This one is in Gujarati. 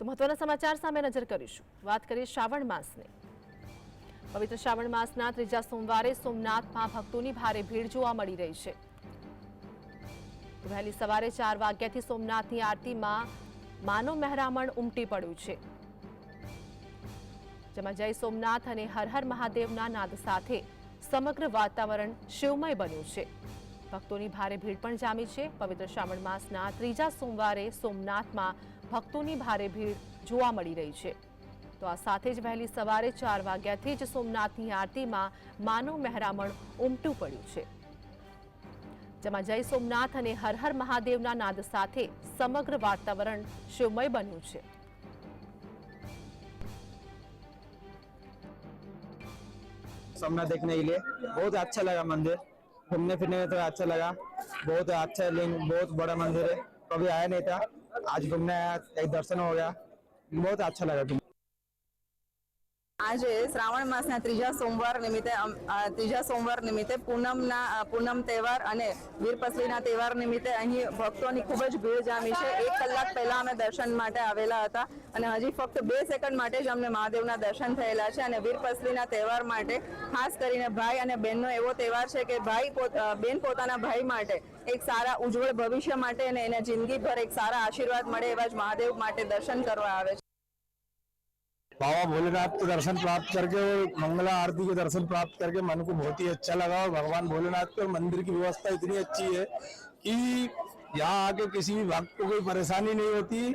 તો મહત્વના સમાચાર સામે નજર કરીશું. વાત કરીએ શ્રાવણ માસની. પવિત્ર શ્રાવણ માસના ત્રીજા સોમવારે સોમનાથમાં ભક્તોની ભારે ભીડ જોવા મળી રહી છે. વહેલી સવારે ચાર વાગ્યાથી સોમનાથની આરતીમાં માનવ મહેરામણ ઉમટી પડ્યું છે. જેમાં જય સોમનાથ અને હર હર મહાદેવના નાદ સાથે સમગ્ર વાતાવરણ શિવમય બન્યું છે. ભક્તોની ભારે ભીડ પણ જામી છે. પવિત્ર શ્રાવણ માસના ત્રીજા સોમવારે સોમનાથમાં ભક્તોની ભારે ભીડ જોવા મળી રહી છે તો આ સાથે જ વહેલી સવારે ચાર વાગ્યાથી જ સોમનાથની આરતીમાં માનવ મહેરામણ ઉમટું પડ્યું છે જેમાં જય સોમનાથ અને હર હર મહાદેવના નાદ સાથે સમગ્ર વાતાવરણ શિવમય બન્યું છે सोमनाथ देखने के लिए बहुत अच्छा लगा मंदिर घूमने फिरने में तो अच्छा लगा बहुत अच्छा लिंग बहुत बड़ा मंदिर है कभी आया नहीं था आज घूमने आया एक दर्शन हो गया बहुत अच्छा लगा घूमने આજે શ્રાવણ માસના ત્રીજા સોમવાર નિમિત્તે ત્રીજા સોમવાર નિમિત્તે પૂનમના પૂનમ તહેવાર અને વીરપસલીના તહેવાર નિમિત્તે અહીં ભક્તોની ખૂબ જ ભીડ જામી છે. એક કલાક પહેલા અમે દર્શન માટે આવેલા હતા અને હજી ફક્ત બે સેકન્ડ માટે જ અમને મહાદેવના દર્શન થયેલા છે અને વીરપસલીના તહેવાર માટે ખાસ કરીને ભાઈ અને બહેનનો એવો તહેવાર છે કે ભાઈ બેન પોતાના ભાઈ માટે એક સારા ઉજ્જવળ ભવિષ્ય માટે અને એના જિંદગીભર એક સારા આશીર્વાદ મળે એવા જ મહાદેવ માટે દર્શન કરવા આવે છે. बाबा भोलेनाथ के दर्शन प्राप्त करके और मंगला आरती के दर्शन प्राप्त करके मन को बहुत ही अच्छा लगा और भगवान भोलेनाथ के मंदिर की व्यवस्था इतनी अच्छी है कि यहाँ आके किसी भी भक्त को कोई परेशानी नहीं होती।